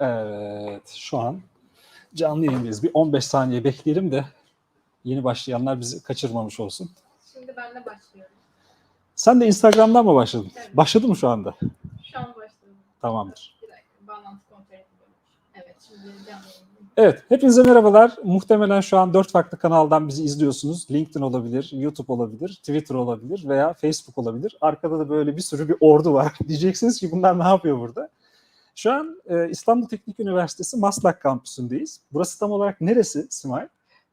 Evet, şu an canlı yayındayız. Bir 15 saniye bekleyelim de yeni başlayanlar bizi kaçırmamış olsun. Şimdi ben de başlıyorum. Sen de Instagram'dan mı başladın? Evet. Başladı mı şu anda? Şu an başladım. Tamamdır. Bir dakika. Bağlantı kontrol ediyorum. Evet şimdi canlı yayındayım. Evet, hepinize merhabalar. Muhtemelen şu an dört farklı kanaldan bizi izliyorsunuz. LinkedIn olabilir, YouTube olabilir, Twitter olabilir veya Facebook olabilir. Arkada da böyle bir sürü bir ordu var. Diyeceksiniz ki bunlar ne yapıyor burada? Şu an e, İstanbul Teknik Üniversitesi Maslak kampüsündeyiz. Burası tam olarak neresi Simay?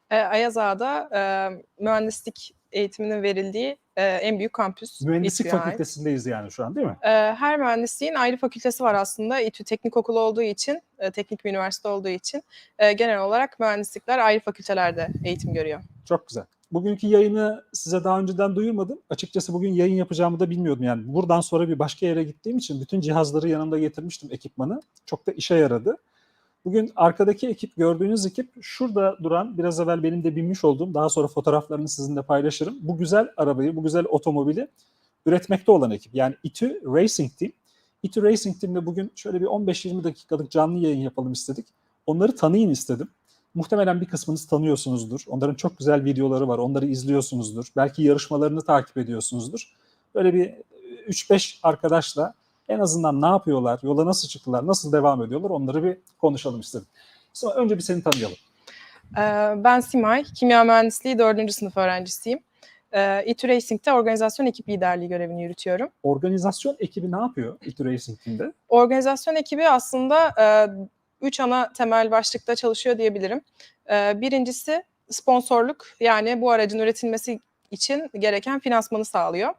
E, Ayaz Ağa'da e, mühendislik eğitiminin verildiği e, en büyük kampüs. Mühendislik ait. Fakültesindeyiz yani şu an değil mi? E, her mühendisliğin ayrı fakültesi var aslında. İTÜ Teknik Okulu olduğu için, e, teknik bir üniversite olduğu için e, genel olarak mühendislikler ayrı fakültelerde eğitim görüyor. Çok güzel. Bugünkü yayını size daha önceden duyurmadım. Açıkçası bugün yayın yapacağımı da bilmiyordum. Yani buradan sonra bir başka yere gittiğim için bütün cihazları yanımda getirmiştim ekipmanı. Çok da işe yaradı. Bugün arkadaki ekip gördüğünüz ekip şurada duran biraz evvel benim de binmiş olduğum daha sonra fotoğraflarını sizinle paylaşırım. Bu güzel arabayı, bu güzel otomobili üretmekte olan ekip. Yani İTÜ Racing Team. İTÜ Racing Team'le bugün şöyle bir 15-20 dakikalık canlı yayın yapalım istedik. Onları tanıyın istedim. Muhtemelen bir kısmınız tanıyorsunuzdur. Onların çok güzel videoları var. Onları izliyorsunuzdur. Belki yarışmalarını takip ediyorsunuzdur. Böyle bir 3-5 arkadaşla en azından ne yapıyorlar, yola nasıl çıktılar, nasıl devam ediyorlar onları bir konuşalım istedim. Sonra önce bir seni tanıyalım. E, ben Simay, kimya mühendisliği 4. sınıf öğrencisiyim. E, İTÜ Racing'de organizasyon ekip liderliği görevini yürütüyorum. Organizasyon ekibi ne yapıyor İTÜ Racing Team'de? Organizasyon ekibi aslında e, üç ana temel başlıkta çalışıyor diyebilirim. E, birincisi sponsorluk yani bu aracın üretilmesi için gereken finansmanı sağlıyor.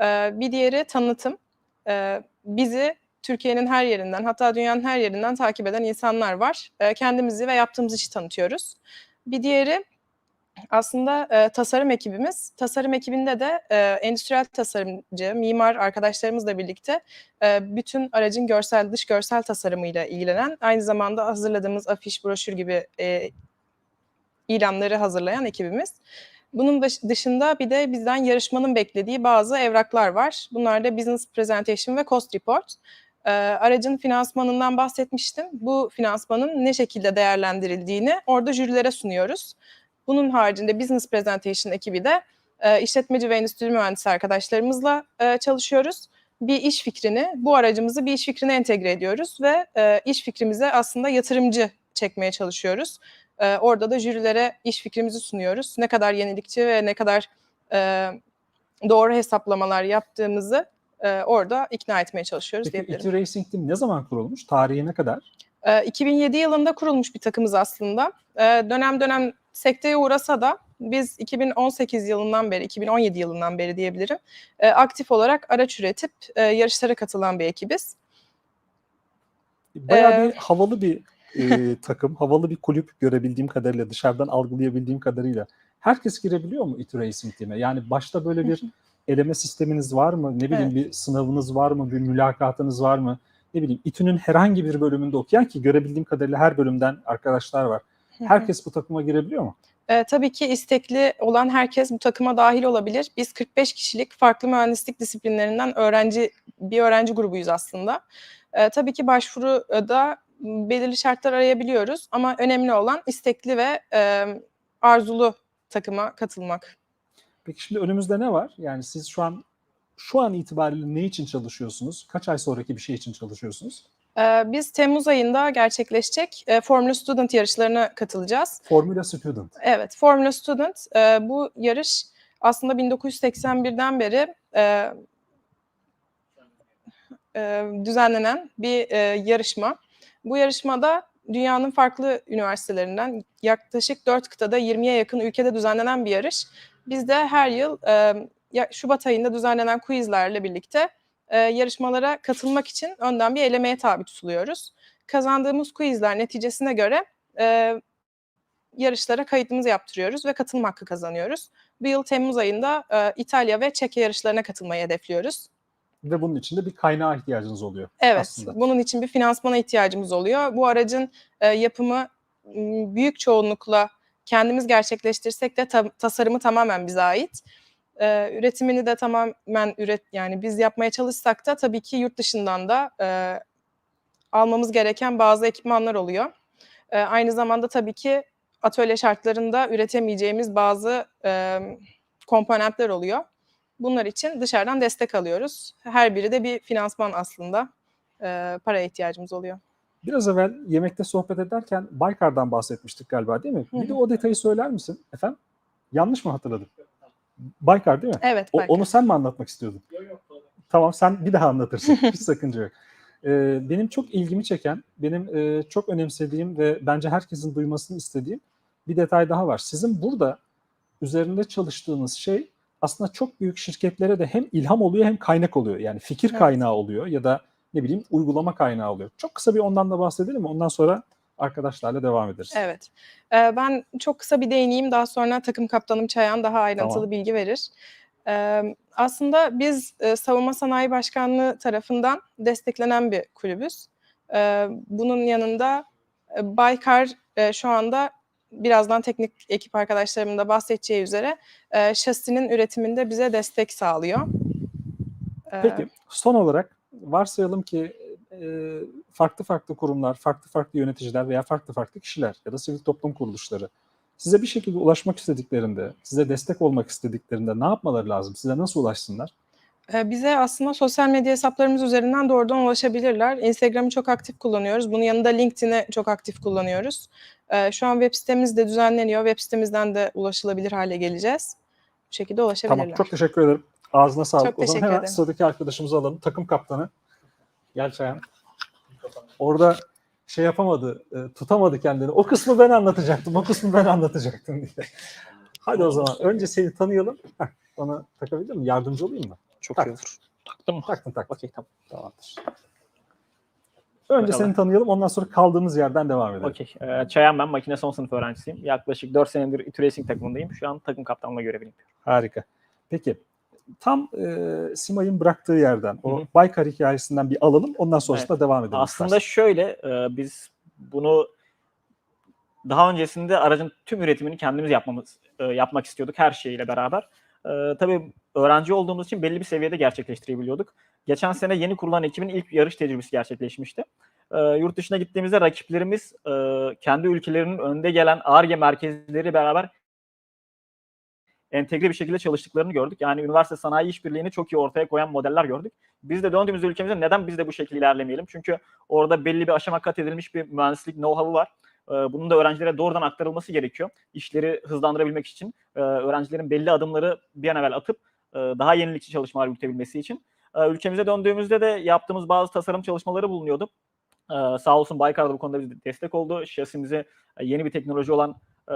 E, bir diğeri tanıtım. E, bizi Türkiye'nin her yerinden hatta dünyanın her yerinden takip eden insanlar var. Kendimizi ve yaptığımız işi tanıtıyoruz. Bir diğeri aslında e, tasarım ekibimiz. Tasarım ekibinde de e, endüstriyel tasarımcı, mimar arkadaşlarımızla birlikte e, bütün aracın görsel, dış görsel tasarımıyla ilgilenen, aynı zamanda hazırladığımız afiş, broşür gibi e, ilanları hazırlayan ekibimiz. Bunun dış- dışında bir de bizden yarışmanın beklediği bazı evraklar var. Bunlar da Business Presentation ve Cost Report. E, aracın finansmanından bahsetmiştim. Bu finansmanın ne şekilde değerlendirildiğini orada jürilere sunuyoruz. Bunun haricinde Business Presentation ekibi de e, işletmeci ve endüstri mühendisi arkadaşlarımızla e, çalışıyoruz. Bir iş fikrini, bu aracımızı bir iş fikrine entegre ediyoruz ve e, iş fikrimize aslında yatırımcı çekmeye çalışıyoruz. E, orada da jürilere iş fikrimizi sunuyoruz. Ne kadar yenilikçi ve ne kadar e, doğru hesaplamalar yaptığımızı e, orada ikna etmeye çalışıyoruz Peki diyebilirim. İTÜ Racing Team ne zaman kurulmuş? Tarihi ne kadar? E, 2007 yılında kurulmuş bir takımız aslında. E, dönem dönem sekteye uğrasa da biz 2018 yılından beri, 2017 yılından beri diyebilirim, e, aktif olarak araç üretip e, yarışlara katılan bir ekibiz. Bayağı Ee, bir havalı bir e, takım, havalı bir kulüp görebildiğim kadarıyla, dışarıdan algılayabildiğim kadarıyla. Herkes girebiliyor mu İTÜ Racing Team'e? Yani başta böyle bir eleme sisteminiz var mı? Ne bileyim bir sınavınız var mı? Bir mülakatınız var mı? Ne bileyim İTÜ'nün herhangi bir bölümünde okuyan ki görebildiğim kadarıyla her bölümden arkadaşlar var. Herkes bu takıma girebiliyor mu? E, tabii ki istekli olan herkes bu takıma dahil olabilir. Biz 45 kişilik farklı mühendislik disiplinlerinden öğrenci bir öğrenci grubuyuz aslında. E, tabii ki başvuruda belirli şartlar arayabiliyoruz ama önemli olan istekli ve e, arzulu takıma katılmak. Peki şimdi önümüzde ne var? Yani siz şu an şu an itibariyle ne için çalışıyorsunuz? Kaç ay sonraki bir şey için çalışıyorsunuz? E, biz Temmuz ayında gerçekleşecek e, Formula Student yarışlarına katılacağız. Formula Student. Evet, Formula Student e, bu yarış aslında 1981'den beri e, e, düzenlenen bir yarışma. Bu yarışmada dünyanın farklı üniversitelerinden yaklaşık 4 kıtada 20'ye yakın ülkede düzenlenen bir yarış. Biz de her yıl Şubat ayında düzenlenen quizlerle birlikte e, yarışmalara katılmak için önden bir elemeye tabi tutuluyoruz. Kazandığımız quizler neticesine göre e, yarışlara kayıtımızı yaptırıyoruz ve katılım hakkı kazanıyoruz. Bu yıl Temmuz ayında e, İtalya ve Çekya yarışlarına katılmayı hedefliyoruz. Ve bunun için de bir kaynağa ihtiyacınız oluyor Evet, aslında. bunun için bir finansmana ihtiyacımız oluyor. Bu aracın e, yapımı büyük çoğunlukla kendimiz gerçekleştirsek de ta- tasarımı tamamen bize ait. E, üretimini de tamamen üret yani biz yapmaya çalışsak da tabii ki yurt dışından da e, almamız gereken bazı ekipmanlar oluyor. E, aynı zamanda tabii ki atölye şartlarında üretemeyeceğimiz bazı e, komponentler oluyor. Bunlar için dışarıdan destek alıyoruz. Her biri de bir finansman aslında. E, paraya ihtiyacımız oluyor. Biraz evvel yemekte sohbet ederken Baykar'dan bahsetmiştik galiba değil mi? Bir de o detayı söyler misin efendim? Yanlış mı hatırladım? Baykar değil mi? Evet. O- onu sen mi anlatmak istiyordun? Tamam sen bir daha anlatırsın. Hiç sakınca yok. Ee, benim çok ilgimi çeken, benim e, çok önemsediğim ve bence herkesin duymasını istediğim bir detay daha var. Sizin burada üzerinde çalıştığınız şey aslında çok büyük şirketlere de hem ilham oluyor hem kaynak oluyor. Yani fikir Evet. kaynağı oluyor ya da ne bileyim uygulama kaynağı oluyor. Çok kısa bir ondan da bahsedelim mi? Ondan sonra arkadaşlarla devam ederiz. Evet. Ee, ben çok kısa bir değineyim. Daha sonra takım kaptanım Çayan daha ayrıntılı Tamam. bilgi verir. Ee, aslında biz e, Savunma Sanayi Başkanlığı tarafından desteklenen bir kulübüz. Ee, bunun yanında e, Baykar e, şu anda birazdan teknik ekip arkadaşlarımın da bahsedeceği üzere e, şasinin üretiminde bize destek sağlıyor. Ee, Peki son olarak varsayalım ki e, farklı farklı kurumlar, farklı farklı yöneticiler veya farklı farklı kişiler ya da sivil toplum kuruluşları size bir şekilde ulaşmak istediklerinde, size destek olmak istediklerinde ne yapmaları lazım? Size nasıl ulaşsınlar? Bize aslında sosyal medya hesaplarımız üzerinden doğrudan ulaşabilirler. Instagram'ı çok aktif kullanıyoruz. Bunun yanında LinkedIn'i çok aktif kullanıyoruz. Şu an web sitemiz de düzenleniyor. Web sitemizden de ulaşılabilir hale geleceğiz. Bu şekilde ulaşabilirler. Tamam, çok teşekkür ederim. Ağzına sağlık. Çok o zaman teşekkür hemen ederim. sıradaki arkadaşımızı alalım. Takım kaptanı. Gel Çayan. Orada şey yapamadı, e, tutamadı kendini. O kısmı ben anlatacaktım, o kısmı ben anlatacaktım diye. Hadi o zaman önce seni tanıyalım. Heh, bana takabilir mi? Yardımcı olayım mı? Çok Tak. iyi olur. Taktım mı? Taktın taktın. Okey tamam. Tamamdır. Önce Bakalım. seni tanıyalım, ondan sonra kaldığımız yerden devam edelim. Okey. Ee, Çayan ben makine son sınıf öğrencisiyim. Yaklaşık 4 senedir İTÜ Racing takımındayım. Şu an takım kaptanlığı görevini yapıyorum. Harika. Peki, tam e, Simay'ın bıraktığı yerden, o Hı hı. Baykar hikayesinden bir alalım, ondan sonrasında devam edelim. Aslında istersen. şöyle e, biz bunu daha öncesinde aracın tüm üretimini kendimiz yapmamız e, yapmak istiyorduk her şeyiyle beraber. E, tabii öğrenci olduğumuz için belli bir seviyede gerçekleştirebiliyorduk. Geçen sene yeni kurulan ekibin ilk yarış tecrübesi gerçekleşmişti. E, yurt dışına gittiğimizde rakiplerimiz e, kendi ülkelerinin önde gelen ARGE merkezleri beraber entegre bir şekilde çalıştıklarını gördük. Yani üniversite sanayi işbirliğini çok iyi ortaya koyan modeller gördük. Biz de döndüğümüzde ülkemize neden biz de bu şekilde ilerlemeyelim? Çünkü orada belli bir aşama kat edilmiş bir mühendislik know-how'u var. Ee, Bunun da öğrencilere doğrudan aktarılması gerekiyor. İşleri hızlandırabilmek için e, öğrencilerin belli adımları bir an evvel atıp e, daha yenilikçi çalışmalar yürütebilmesi için. E, Ülkemize döndüğümüzde de yaptığımız bazı tasarım çalışmaları bulunuyordu. E, Sağ olsun Baykar da bu konuda bize destek oldu. Şasimize yeni bir teknoloji olan e,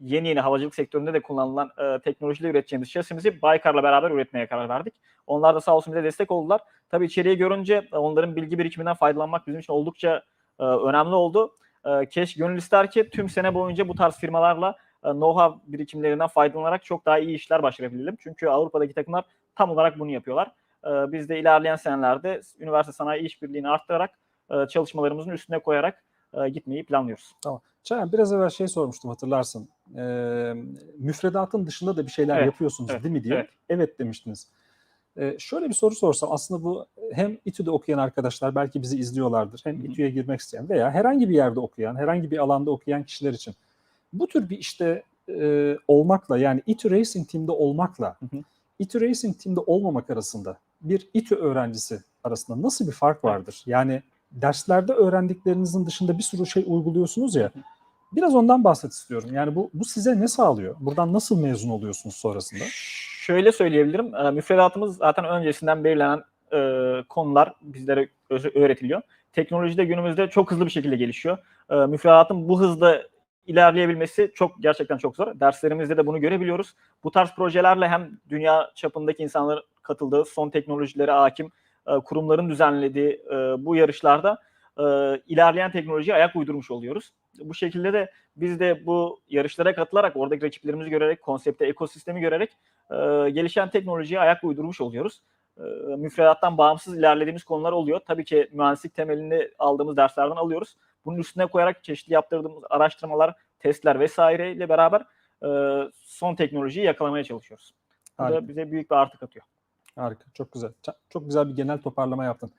yeni yeni havacılık sektöründe de kullanılan e, teknolojiyle üreteceğimiz şasimizi Baykar'la beraber üretmeye karar verdik. Onlar da sağ olsun bize destek oldular. Tabii içeriği görünce e, onların bilgi birikiminden faydalanmak bizim için oldukça e, önemli oldu. E, keş gönül ister ki tüm sene boyunca bu tarz firmalarla e, know-how birikimlerinden faydalanarak çok daha iyi işler başarabilelim. Çünkü Avrupa'daki takımlar tam olarak bunu yapıyorlar. E, biz de ilerleyen senelerde üniversite sanayi işbirliğini arttırarak e, çalışmalarımızın üstüne koyarak e, gitmeyi planlıyoruz. Çayan biraz evvel şey sormuştum hatırlarsın. Ee, müfredatın dışında da bir şeyler Evet, yapıyorsunuz evet, değil mi diye. Evet, evet. demiştiniz. Ee, şöyle bir soru sorsam aslında bu hem İTÜ'de okuyan arkadaşlar belki bizi izliyorlardır. Hem Hı hı. İTÜ'ye girmek isteyen veya herhangi bir yerde okuyan, herhangi bir alanda okuyan kişiler için bu tür bir işte e, olmakla yani İTÜ Racing Team'de olmakla Hı hı. İTÜ Racing Team'de olmamak arasında bir İTÜ öğrencisi arasında nasıl bir fark vardır? Yani derslerde öğrendiklerinizin dışında bir sürü şey uyguluyorsunuz ya. Biraz ondan bahset istiyorum. Yani bu bu size ne sağlıyor? Buradan nasıl mezun oluyorsunuz sonrasında? Şöyle söyleyebilirim. E, müfredatımız zaten öncesinden belirlenen e, konular bizlere öğretiliyor. Teknoloji de günümüzde çok hızlı bir şekilde gelişiyor. E, müfredatın bu hızda ilerleyebilmesi çok gerçekten çok zor. Derslerimizde de bunu görebiliyoruz. Bu tarz projelerle hem dünya çapındaki insanların katıldığı son teknolojilere hakim e, kurumların düzenlediği e, bu yarışlarda e, ilerleyen teknolojiye ayak uydurmuş oluyoruz. Bu şekilde de biz de bu yarışlara katılarak oradaki rakiplerimizi görerek, konsepte, ekosistemi görerek e, gelişen teknolojiye ayak uydurmuş oluyoruz. E, müfredattan bağımsız ilerlediğimiz konular oluyor. Tabii ki mühendislik temelini aldığımız derslerden alıyoruz. Bunun üstüne koyarak çeşitli yaptırdığımız araştırmalar, testler vesaire ile beraber e, son teknolojiyi yakalamaya çalışıyoruz. Bu Harika. da bize büyük bir artı katıyor. Harika, çok güzel. Çok güzel bir genel toparlama yaptın.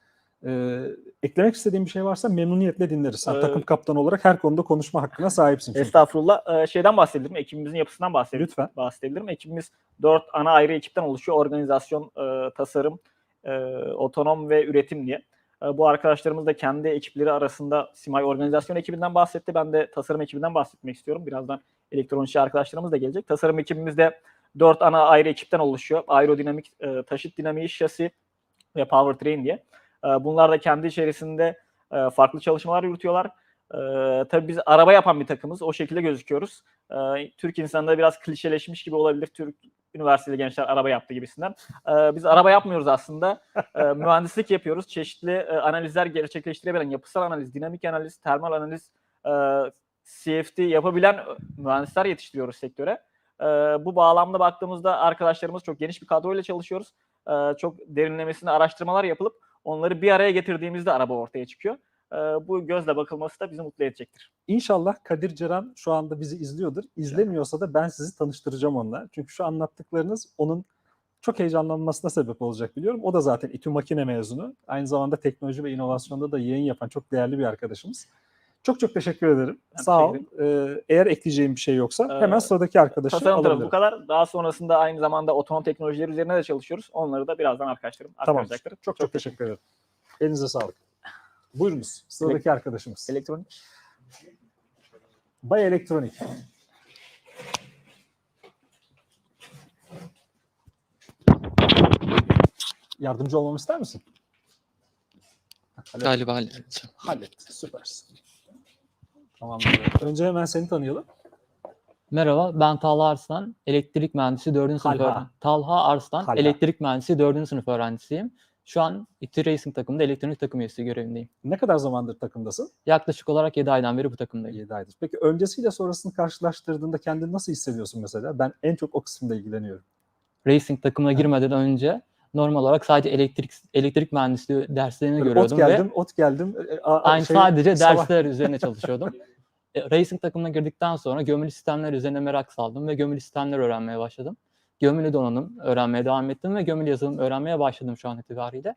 Ee, eklemek istediğin bir şey varsa memnuniyetle dinleriz. Sen Ee, takım kaptanı olarak her konuda konuşma hakkına sahipsin. çünkü. Estağfurullah. Ee, şeyden bahsedebilirim. Ekibimizin yapısından bahsedebilirim. Lütfen. bahsedebilirim. Ekibimiz dört ana ayrı ekipten oluşuyor. Organizasyon, e, tasarım, e, otonom ve üretim diye. E, bu arkadaşlarımız da kendi ekipleri arasında Simay organizasyon ekibinden bahsetti. Ben de tasarım ekibinden bahsetmek istiyorum. Birazdan elektronikçi arkadaşlarımız da gelecek. Tasarım ekibimizde dört ana ayrı ekipten oluşuyor. Aerodinamik, e, taşıt dinamiği, şasi ve powertrain diye. E, bunlar da kendi içerisinde e, farklı çalışmalar yürütüyorlar. E, tabii biz araba yapan bir takımız. O şekilde gözüküyoruz. E, Türk insanında biraz klişeleşmiş gibi olabilir. Türk üniversiteli gençler araba yaptı gibisinden. Biz araba yapmıyoruz aslında. Mühendislik yapıyoruz. Çeşitli e, analizler gerçekleştirebilen yapısal analiz, dinamik analiz, termal analiz, e, CFD yapabilen mühendisler yetiştiriyoruz sektöre. Bu bağlamda baktığımızda arkadaşlarımız çok geniş bir kadroyla çalışıyoruz. Çok derinlemesine araştırmalar yapılıp onları bir araya getirdiğimizde araba ortaya çıkıyor. E, bu gözle bakılması da bizi mutlu edecektir. İnşallah Kadir Ceren şu anda bizi izliyordur. İzlemiyorsa da ben sizi tanıştıracağım onunla. Çünkü şu anlattıklarınız onun çok heyecanlanmasına sebep olacak biliyorum. O da zaten İTÜ Makine mezunu. Aynı zamanda teknoloji ve inovasyonda da yayın yapan çok değerli bir arkadaşımız. Çok çok teşekkür ederim. Ben Sağ ol. Ee, eğer ekleyeceğim bir şey yoksa Ee, hemen sıradaki arkadaşı Tasarım alabilirim. bu kadar. Daha sonrasında aynı zamanda otonom teknolojileri üzerine de çalışıyoruz. Onları da birazdan arkadaşlarım Tamam. aktaracaklar. Çok çok teşekkür ederim. Elinize sağlık. Buyurunuz. Sıradaki arkadaşımız. Elektronik. Bay Elektronik. Yardımcı olmamı ister misin? Hallet. Galiba halledeceğim. Hallet. Süpersin. Tamamdır. Önce hemen seni tanıyalım. Merhaba, ben Talha Arslan, elektrik mühendisi 4. sınıf Talha. öğren- Talha Arslan, Talha. elektrik mühendisi 4. sınıf öğrencisiyim. Şu an İTÜ Racing takımında elektronik takım üyesi görevindeyim. Ne kadar zamandır takımdasın? Yaklaşık olarak 7 aydan beri bu takımdayım. 7 aydır. Peki öncesiyle sonrasını karşılaştırdığında kendini nasıl hissediyorsun mesela? Ben en çok o kısımda ilgileniyorum. Racing takımına girmeden önce normal olarak sadece elektrik elektrik mühendisliği derslerini Böyle ot görüyordum geldim, ve ot geldim. a- aynı şey, sadece sabah- dersler üzerine çalışıyordum. E, Racing takımına girdikten sonra gömülü sistemler üzerine merak saldım ve gömülü sistemler öğrenmeye başladım. Gömülü donanım öğrenmeye devam ettim ve gömülü yazılım öğrenmeye başladım şu an itibariyle.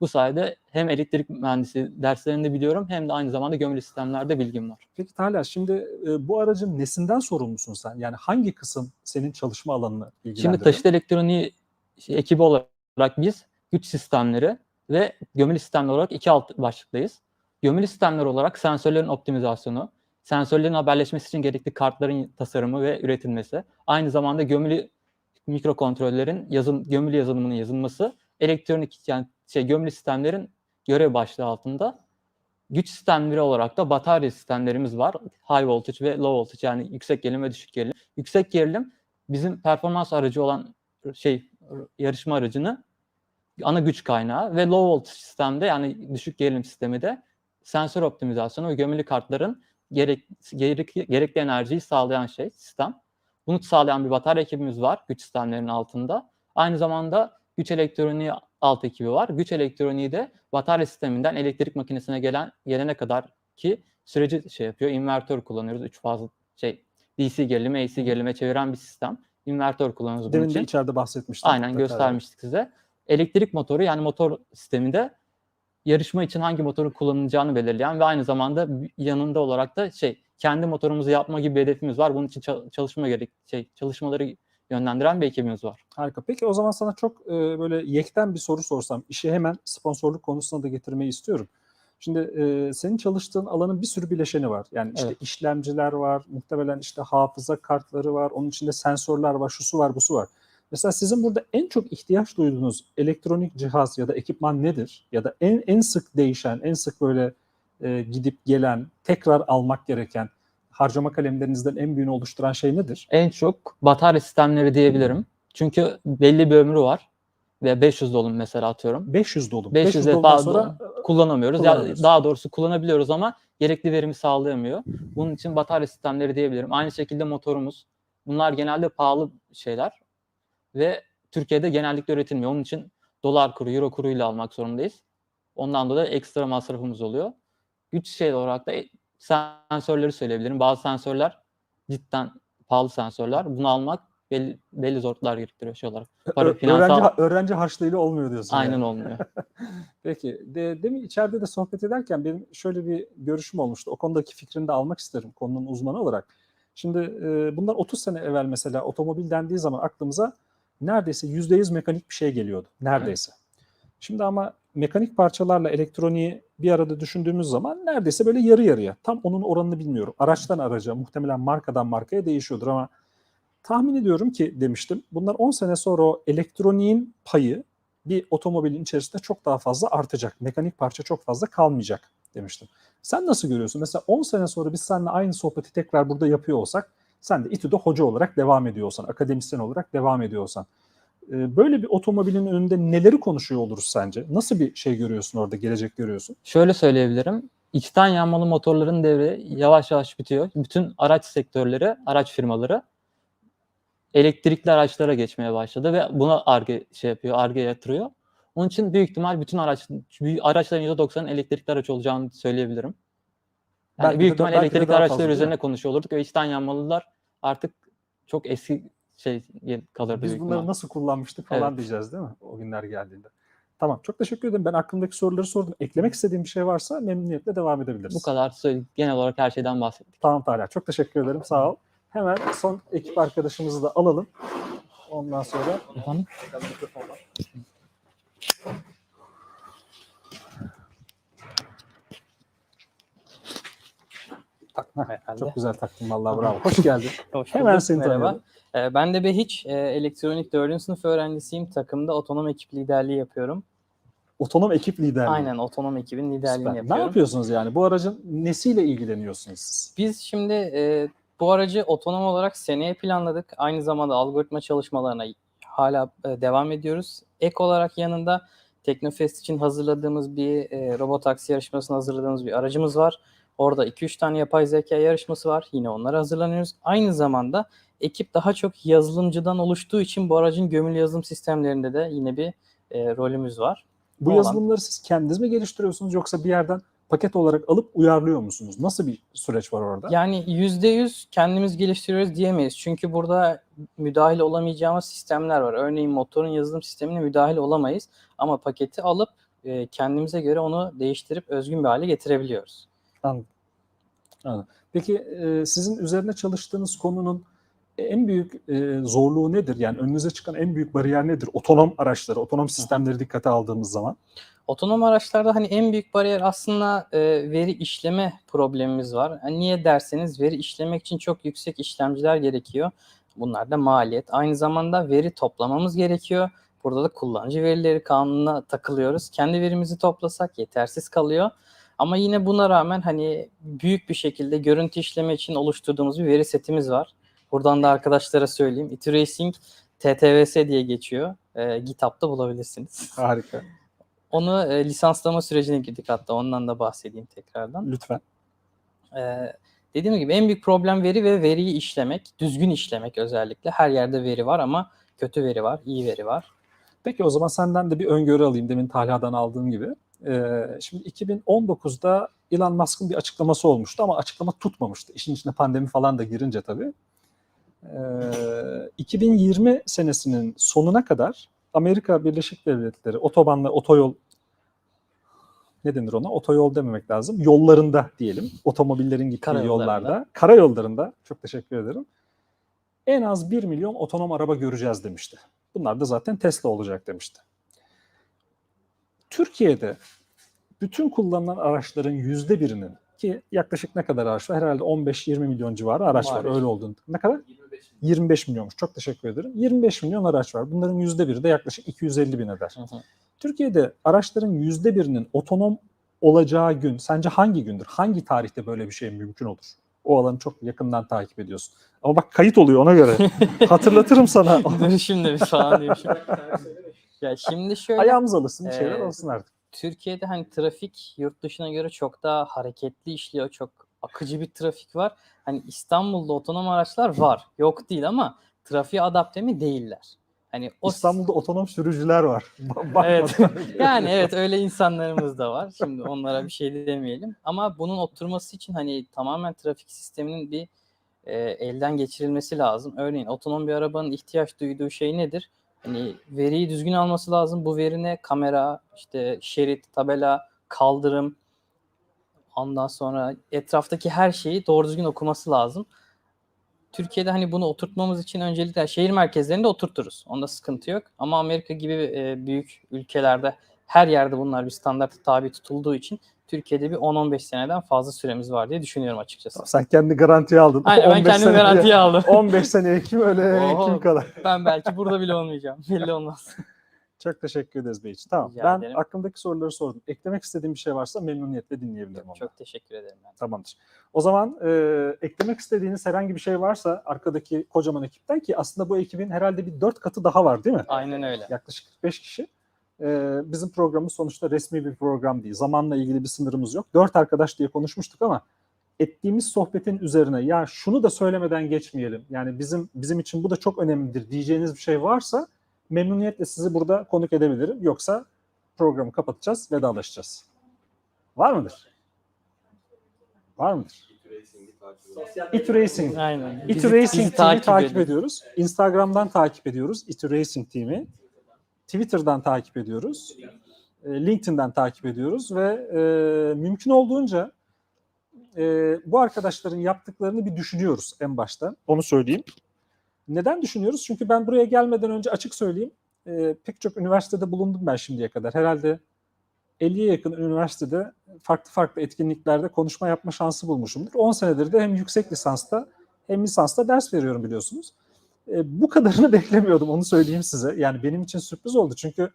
Bu sayede hem elektrik mühendisi derslerini de biliyorum hem de aynı zamanda gömülü sistemlerde bilgim var. Peki Talha şimdi e, bu aracın nesinden sorumlusun sen? Yani hangi kısım senin çalışma alanını ilgilendiriyor? Şimdi taşıt elektroniği şey, ekibi olarak biz güç sistemleri ve gömülü sistemler olarak iki alt başlıktayız. Gömülü sistemler olarak sensörlerin optimizasyonu, sensörlerin haberleşmesi için gerekli kartların tasarımı ve üretilmesi, aynı zamanda gömülü mikrokontrollerin yazım, gömülü yazılımının yazılması, elektronik yani şey gömülü sistemlerin görev başlığı altında. Güç sistemleri olarak da batarya sistemlerimiz var. High voltage ve low voltage yani yüksek gerilim ve düşük gerilim. Yüksek gerilim bizim performans aracı olan şey yarışma aracını ana güç kaynağı ve low voltage sistemde yani düşük gerilim sistemi de sensör optimizasyonu ve gömülü kartların gerek, gerek, gerekli enerjiyi sağlayan şey sistem. Bunu sağlayan bir batarya ekibimiz var güç sistemlerinin altında. Aynı zamanda güç elektroniği alt ekibi var. Güç elektroniği de batarya sisteminden elektrik makinesine gelen gelene kadar ki süreci şey yapıyor. İnvertör kullanıyoruz. Üç fazla şey DC gerilimi, AC gerilime çeviren bir sistem. İnvertör kullanıyoruz bunun Demin de için. içeride bahsetmiştim. Aynen göstermiştik size. Elektrik motoru yani motor sisteminde yarışma için hangi motoru kullanılacağını belirleyen ve aynı zamanda yanında olarak da şey kendi motorumuzu yapma gibi bir hedefimiz var. Bunun için ça- çalışma gerek şey çalışmaları yönlendiren bir ekibimiz var. Harika. Peki o zaman sana çok e, böyle yekten bir soru sorsam, işi hemen sponsorluk konusuna da getirmeyi istiyorum. Şimdi e, senin çalıştığın alanın bir sürü bileşeni var. Yani işte Evet. işlemciler var, muhtemelen işte hafıza kartları var, onun içinde sensörler var, şusu var, busu var. Mesela sizin burada en çok ihtiyaç duyduğunuz elektronik cihaz ya da ekipman nedir? Ya da en en sık değişen, en sık böyle e, gidip gelen, tekrar almak gereken, harcama kalemlerinizden en büyüğünü oluşturan şey nedir? En çok batarya sistemleri diyebilirim. Çünkü belli bir ömrü var ve 500 dolum mesela atıyorum. 500 dolum. 500 500 ve dolumdan sonra kullanamıyoruz. kullanamıyoruz. Ya daha doğrusu kullanabiliyoruz ama gerekli verimi sağlayamıyor. Bunun için batarya sistemleri diyebilirim. Aynı şekilde motorumuz. Bunlar genelde pahalı şeyler ve Türkiye'de genellikle üretilmiyor. Onun için dolar kuru, euro kuruyla almak zorundayız. Ondan dolayı ekstra masrafımız oluyor. Güç şey olarak da sensörleri söyleyebilirim. Bazı sensörler cidden pahalı sensörler. Bunu almak belli, belli zorluklar gerektiriyor şey olarak. Para, Ö- finansal- öğrenci, öğrenci harçlığıyla olmuyor diyorsun. Aynen yani. olmuyor. Peki. De, demin içeride de sohbet ederken benim şöyle bir görüşüm olmuştu. O konudaki fikrini de almak isterim konunun uzmanı olarak. Şimdi e, bundan 30 sene evvel mesela otomobil dendiği zaman aklımıza neredeyse %100 mekanik bir şey geliyordu. Neredeyse. Şimdi ama mekanik parçalarla elektroniği bir arada düşündüğümüz zaman neredeyse böyle yarı yarıya. Tam onun oranını bilmiyorum. Araçtan araca muhtemelen markadan markaya değişiyordur ama tahmin ediyorum ki demiştim. Bundan 10 sene sonra o elektroniğin payı bir otomobilin içerisinde çok daha fazla artacak. Mekanik parça çok fazla kalmayacak demiştim. Sen nasıl görüyorsun? Mesela 10 sene sonra biz seninle aynı sohbeti tekrar burada yapıyor olsak, sen de İTÜ'de hoca olarak devam ediyor olsan, akademisyen olarak devam ediyor olsan, e, böyle bir otomobilin önünde neleri konuşuyor oluruz sence? Nasıl bir şey görüyorsun orada, gelecek görüyorsun? Şöyle söyleyebilirim. İçten yanmalı motorların devri yavaş yavaş bitiyor. Bütün araç sektörleri, araç firmaları elektrikli araçlara geçmeye başladı ve buna arge şey yapıyor, arge yatırıyor. Onun için büyük ihtimal bütün araç araçların %90'ın elektrikli araç olacağını söyleyebilirim. Yani Belki de büyük da- ihtimal de elektrikli araçlar üzerine konuşuyor olurduk ve içten yanmalılar artık çok eski şey kalırdı Biz bunları ihtimal. nasıl kullanmıştık falan Evet. diyeceğiz değil mi? O günler geldiğinde. Tamam, çok teşekkür ederim. Ben aklımdaki soruları sordum. Eklemek istediğim bir şey varsa memnuniyetle devam edebiliriz. Bu kadar genel olarak her şeyden bahsettik. Tamam Talha, çok teşekkür ederim. Sağ ol. Hemen son ekip arkadaşımızı da alalım. Ondan sonra Efendim? Herhalde. çok güzel taktın vallahi bravo. Hoş geldin. Hoş Hemen bulduk, seni merhaba. tanıyalım. Ee, ben de Behiç, e, elektronik 4. sınıf öğrencisiyim. Takımda otonom ekip liderliği yapıyorum. Otonom ekip liderliği. Aynen otonom ekibin liderliğini Süper. yapıyorum. Ne yapıyorsunuz yani? Bu aracın nesiyle ilgileniyorsunuz siz? Biz şimdi e, bu aracı otonom olarak seneye planladık. Aynı zamanda algoritma çalışmalarına hala e, devam ediyoruz. Ek olarak yanında Teknofest için hazırladığımız bir e, robot taksi yarışmasına hazırladığımız bir aracımız var. Orada 2-3 tane yapay zeka yarışması var. Yine onlara hazırlanıyoruz. Aynı zamanda ekip daha çok yazılımcıdan oluştuğu için bu aracın gömülü yazılım sistemlerinde de yine bir e, rolümüz var. Bu olan- yazılımları siz kendiniz mi geliştiriyorsunuz yoksa bir yerden paket olarak alıp uyarlıyor musunuz? Nasıl bir süreç var orada? Yani %100 kendimiz geliştiriyoruz diyemeyiz. Çünkü burada müdahil olamayacağımız sistemler var. Örneğin motorun yazılım sistemine müdahil olamayız. Ama paketi alıp e, kendimize göre onu değiştirip özgün bir hale getirebiliyoruz. Anladım. Anladım. Peki e, sizin üzerine çalıştığınız konunun en büyük e, zorluğu nedir? Yani önünüze çıkan en büyük bariyer nedir? Otonom araçları, otonom sistemleri dikkate aldığımız zaman. Otonom araçlarda hani en büyük bariyer aslında e, veri işleme problemimiz var. Yani niye derseniz veri işlemek için çok yüksek işlemciler gerekiyor. Bunlar da maliyet. Aynı zamanda veri toplamamız gerekiyor. Burada da kullanıcı verileri kanununa takılıyoruz. Kendi verimizi toplasak yetersiz kalıyor. Ama yine buna rağmen hani büyük bir şekilde görüntü işleme için oluşturduğumuz bir veri setimiz var. Buradan da arkadaşlara söyleyeyim. Itracing TTVS diye geçiyor. E, GitHub'da bulabilirsiniz. Harika. Onu e, lisanslama sürecine girdik hatta ondan da bahsedeyim tekrardan. Lütfen. Ee, dediğim gibi en büyük problem veri ve veriyi işlemek, düzgün işlemek özellikle. Her yerde veri var ama kötü veri var, iyi veri var. Peki o zaman senden de bir öngörü alayım demin Talha'dan aldığım gibi. Ee, şimdi 2019'da Elon Musk'ın bir açıklaması olmuştu ama açıklama tutmamıştı. İşin içine pandemi falan da girince tabii. Ee, 2020 senesinin sonuna kadar Amerika Birleşik Devletleri otobanla otoyol ne denir ona? Otoyol dememek lazım. Yollarında diyelim. Otomobillerin gittiği Karayollarında. yollarda. Karayollarında. Çok teşekkür ederim. En az 1 milyon otonom araba göreceğiz demişti. Bunlar da zaten Tesla olacak demişti. Türkiye'de bütün kullanılan araçların yüzde birinin ki yaklaşık ne kadar araç var? Herhalde 15-20 milyon civarı araç var. Öyle olduğunu. Ne kadar? 25 milyonmuş. Çok teşekkür ederim. 25 milyon araç var. Bunların yüzde biri de yaklaşık 250 bin eder. Hı hı. Türkiye'de araçların yüzde birinin otonom olacağı gün sence hangi gündür? Hangi tarihte böyle bir şey mümkün olur? O alanı çok yakından takip ediyorsun. Ama bak kayıt oluyor ona göre. Hatırlatırım sana. Dur şimdi bir falan demişim. ya şimdi şöyle Ayağımız alışsın bir şeyler Ee, olsun artık. Türkiye'de hani trafik yurt dışına göre çok daha hareketli işliyor. Çok akıcı bir trafik var. Hani İstanbul'da otonom araçlar var. Yok değil ama trafiğe adapte mi değiller. Hani o İstanbul'da otonom sürücüler var. Evet. Yani evet öyle insanlarımız da var. Şimdi onlara bir şey demeyelim. Ama bunun oturması için hani tamamen trafik sisteminin bir e, elden geçirilmesi lazım. Örneğin otonom bir arabanın ihtiyaç duyduğu şey nedir? Hani veriyi düzgün alması lazım. Bu veri ne? Kamera, işte şerit, tabela, kaldırım, ondan sonra etraftaki her şeyi doğru düzgün okuması lazım. Türkiye'de hani bunu oturtmamız için öncelikle şehir merkezlerinde oturturuz. Onda sıkıntı yok. Ama Amerika gibi e, büyük ülkelerde her yerde bunlar bir standarta tabi tutulduğu için Türkiye'de bir 10-15 seneden fazla süremiz var diye düşünüyorum açıkçası. Sen kendi garantiye aldın. Aynen ben 15 kendimi garantiye aldım. 15 seneye kim öyle Oho. kim kadar. ben belki burada bile olmayacağım. Belli olmaz. Çok teşekkür ederiz Beyciğim. Tamam. Rica ben ederim. aklımdaki soruları sordum. Eklemek istediğim bir şey varsa memnuniyetle dinleyebilirim. onları. Çok teşekkür ederim. Ben. Tamamdır. O zaman e, eklemek istediğiniz herhangi bir şey varsa arkadaki kocaman ekipten ki aslında bu ekibin herhalde bir dört katı daha var değil mi? Aynen öyle. Yaklaşık 45 kişi. E, bizim programımız sonuçta resmi bir program değil. Zamanla ilgili bir sınırımız yok. Dört arkadaş diye konuşmuştuk ama ettiğimiz sohbetin üzerine ya şunu da söylemeden geçmeyelim. Yani bizim bizim için bu da çok önemlidir diyeceğiniz bir şey varsa memnuniyetle sizi burada konuk edebilirim. Yoksa programı kapatacağız, vedalaşacağız. Var mıdır? Var mıdır? İTÜRacing. Aynen. İTÜRacing team'i takip edin. ediyoruz. Instagram'dan takip ediyoruz İTÜRacing team'i. Twitter'dan takip ediyoruz. e, LinkedIn'den takip ediyoruz ve e, mümkün olduğunca e, bu arkadaşların yaptıklarını bir düşünüyoruz en başta. Onu söyleyeyim. Neden düşünüyoruz? Çünkü ben buraya gelmeden önce açık söyleyeyim. e, pek çok üniversitede bulundum ben şimdiye kadar. Herhalde 50'ye yakın üniversitede farklı farklı etkinliklerde konuşma yapma şansı bulmuşumdur. 10 senedir de hem yüksek lisansta hem lisansta ders veriyorum biliyorsunuz. E, bu kadarını beklemiyordum onu söyleyeyim size. Yani benim için sürpriz oldu çünkü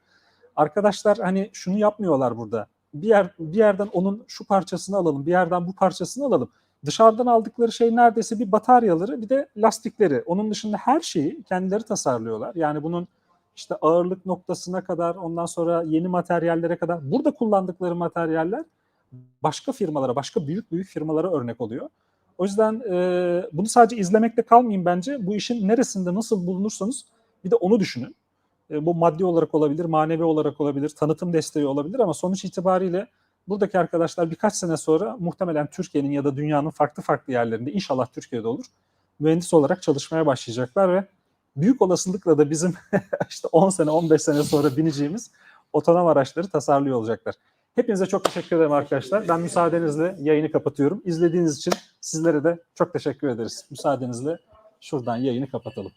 arkadaşlar hani şunu yapmıyorlar burada. Bir yer bir yerden onun şu parçasını alalım, bir yerden bu parçasını alalım. Dışarıdan aldıkları şey neredeyse bir bataryaları, bir de lastikleri. Onun dışında her şeyi kendileri tasarlıyorlar. Yani bunun işte ağırlık noktasına kadar, ondan sonra yeni materyallere kadar. Burada kullandıkları materyaller başka firmalara, başka büyük büyük firmalara örnek oluyor. O yüzden e, bunu sadece izlemekle kalmayın bence. Bu işin neresinde nasıl bulunursanız bir de onu düşünün. E, bu maddi olarak olabilir, manevi olarak olabilir, tanıtım desteği olabilir ama sonuç itibariyle buradaki arkadaşlar birkaç sene sonra muhtemelen Türkiye'nin ya da dünyanın farklı farklı yerlerinde inşallah Türkiye'de olur. Mühendis olarak çalışmaya başlayacaklar ve büyük olasılıkla da bizim işte 10 sene 15 sene sonra bineceğimiz otonom araçları tasarlıyor olacaklar. Hepinize çok teşekkür ederim arkadaşlar. Ben müsaadenizle yayını kapatıyorum. İzlediğiniz için sizlere de çok teşekkür ederiz. Müsaadenizle şuradan yayını kapatalım.